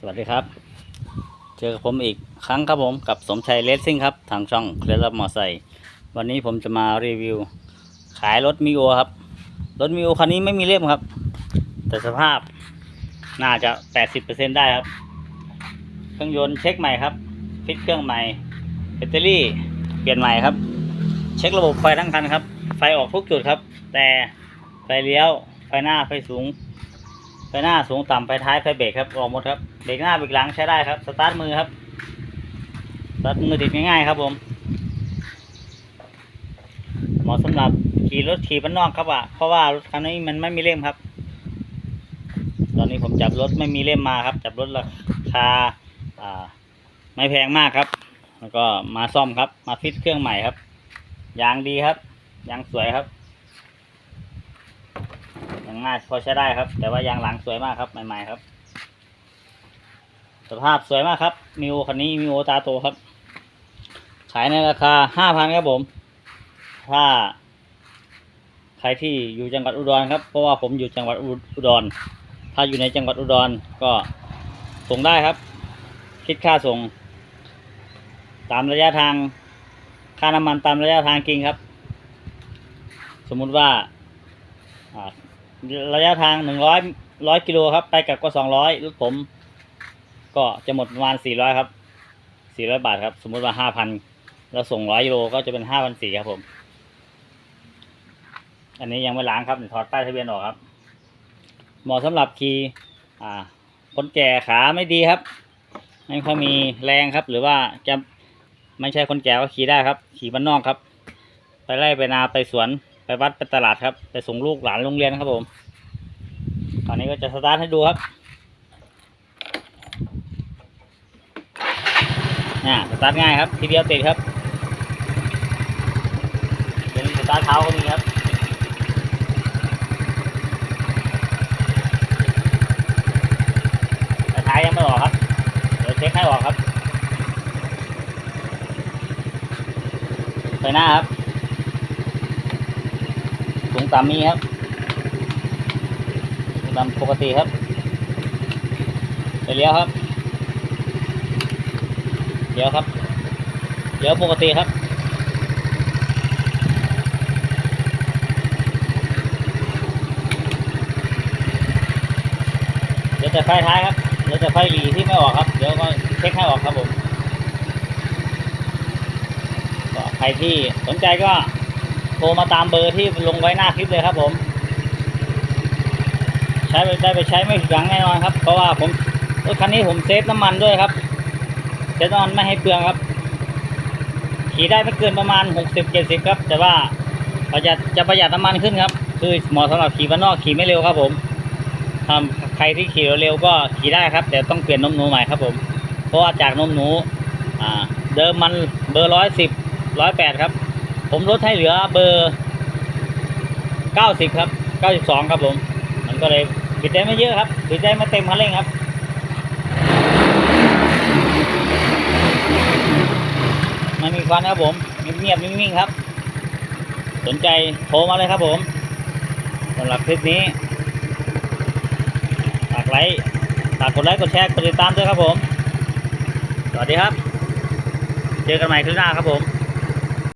สวัสดีครับ เจอกับผมอีกครั้งครับผมกับสมชัยเลสซิ่งครับ ทางช่องเคล็ดลับมอไซค์วันนี้ผมจะมารีวิว ขายรถมิโอครับ รถมิโอคันนี้ไม่มีเล่มครับ แต่สภาพน่าจะ 80%ได้ครับ เครื่องยนต์เช็คใหม่ครับ ฟิตเครื่องใหม่แบตเตอรี่เปลี่ยนใหม่ครับ เช็คระบบไฟทั้งคันครับ ไฟออกทุกจุดครับ แต่ไฟเลี้ยวไฟหน้าไฟสูง ไฟหน้าสูงต่ำไฟท้ายไฟเบรกครับออกหมดครับเบรกหน้าเบรกหลังใช้ได้ครับสตาร์ทมือครับสตาร์ทมือติดง่ายๆครับผมเหมาะสำหรับขี่รถขี่บ้านนอกครับอะเพราะว่ารถคันนี้มันไม่มีเล่มครับ ตอนนี้ผมจับรถไม่มีเล่มมาครับ จับรถราคาอ่าไม่แพงมากครับ แล้วก็มาซ่อมครับ มาฟิตเครื่องใหม่ครับยางดีครับยางสวยครับ งหน้าพอใช้ได้ครับ แต่ว่ายางหลังสวยมากครับใหม่ๆครับ สภาพสวยมากครับมิวคันนี้มิวตาโตครับ ขายในราคาห้าพันครับผม ถ้า ใครที่อยู่จังหวัดอุดรครับ เพราะว่าผมอยู่จังหวัดอุดร ถ้าอยู่ในจังหวัดอุดรก็ส่งได้ครับ คิดค่าส่ง ตามระยะทาง ค่าน้ำมันตามระยะทางจริงครับ สมมุติว่า ระยะทางหนึ่งร้อยร้อยกิโลครับ ไปกับก็สองร้อยรถผม ก็จะหมดประมาณสี่ร้อยครับสี่ร้อยบาทครับ สมมติว่าห้าพันเราส่งร้อยกิโลก็จะเป็นห้าพันสี่ครับผม อันนี้ยังไม่ล้างครับถอดป้ายทะเบียนออกครับ เหมาะสำหรับขี่อ่า คนแก่ขาไม่ดีครับไม่ค่อยมีแรงครับ หรือว่าจะไม่ใช่คนแก่ก็ขี่ได้ครับ ขี่บ้านนอกครับ ไปไร่ไปนาไปสวน ไปวัดไปตลาดครับ ไปส่งลูกหลานโรงเรียนครับผมตอนนี้ก็จะสตาร์ทให้ดูครับน่าสตาร์ทง่ายครับ ทีเดียวติดครับเดี๋ยวนี้สตาร์ทเท้าก็มีครับแต่ท้ายยังไม่ออกครับ เดี๋ยวเช็คให้ออกครับ ไปหน้าครับ สูงต่ำมีครับต่ำปกติครับไปเลี้ยวครับเลี้ยวครับเลี้ยวปกติครับเดี๋ยวจะไฟท้ายครับเดี๋ยวจะไฟหลีที่ไม่ออกครับ เดี๋ยวก็เช็คให้ออกครับผมก็ใครที่สนใจก็ โทรมาตามเบอร์ที่ลงไว้หน้าคลิปเลยครับผม ใช้ไปได้ไปใช้ไม่ผิดหวังแน่นอนครับ เพราะว่าผมรถคันนี้ผมเซฟน้ำมันด้วยครับเซฟน้ำมันไม่ให้เปลืองครับ ขี่ได้ไม่เกินประมาณหกสิบเจ็ดสิบครับ แต่ว่าประหยัดจะประหยัดน้ำมันขึ้นครับ คือเหมาะสำหรับขี่บ้านนอกขี่ไม่เร็วครับผมถ้าใครที่ขี่เร็วก็ขี่ได้ครับ แต่ต้องเปลี่ยนนมหนูใหม่ครับผม เพราะว่าจากนมหนูเดิมมันเบอร์ร้อยสิบร้อยแปดครับ ผมลดให้เหลือเบอร์เก้าสิบครับเก้าสิบสองครับผม มันก็เลยบิดได้ไม่เยอะครับบิดได้ไม่เต็มคันเร่งครับไม่มีควันครับผมเงียบๆนิ่งๆครับ สนใจโทรมาเลยครับผมสำหรับคลิปนี้ฝากไลค์ฝากกดไลค์กดแชร์กดติดตามด้วยครับผม สวัสดีครับ เจอกันใหม่คลิปหน้าครับผม